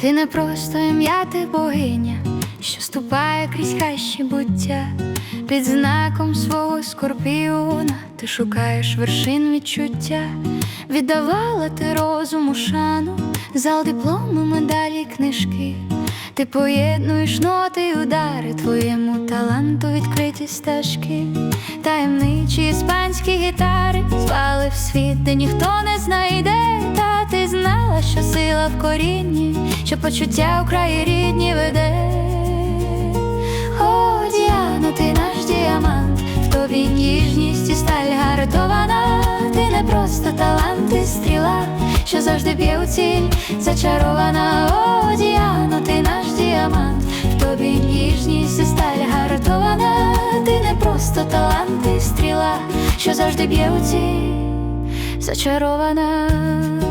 Ти не просто ім'я, ти богиня, що ступає крізь хащі буття, під знаком свого скорпіона ти шукаєш вершин відчуття, віддавала ти розуму шану, зал дипломи, медалі, книжки. Ти поєднуєш ноти й удари твоєму таланту відкриті стежки, таємничі іспанські гітари звали в світ, де ніхто не знайде, сила в корінні, що почуття у краї рідні веде. О, Діано, ти наш діамант, в тобі ніжність і сталь гартована, ти не просто талант, ти стріла, що завжди б'є у ціль, зачарована, о, Діано, ти наш діамант, в тобі ніжність і сталь гартована, ти не просто талант, ти стріла, що завжди б'є у ціль, зачарована.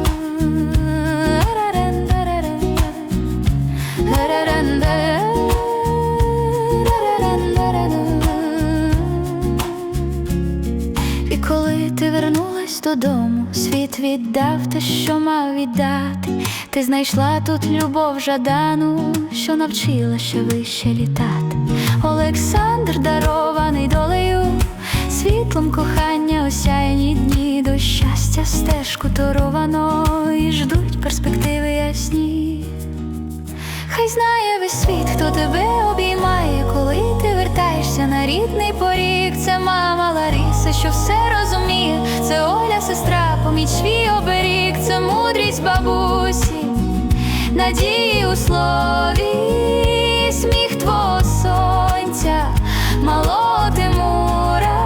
Додому, світ віддав те, що мав віддати. Ти знайшла тут любов жадану, що навчила ще вище літати. Олександр дарований долею, світлом кохання осяяні дні до щастя стежку торовано і ждуть перспективи ясні. Хай знає весь світ, хто тебе обіймає, коли ти вертаєшся на рідний поріг. Це мама Лариса, що все розуміє. Поміч свій оберіг, це мудрість бабусі, надії у слові, сміх твого сонця, малого Тимура.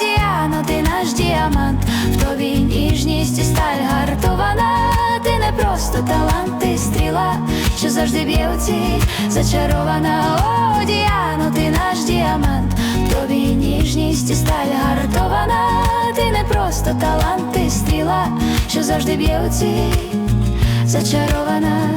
Діано, ти наш діамант, в тобі ніжність і сталь гартована. Ти не просто талант, ти стріла, що завжди б'є у ціль, зачарована. О, Діано, ти наш діамант, в тобі ніжність і сталь гартована. Просто талант, ти стріла, що завжди б'є у ціль, зачарована.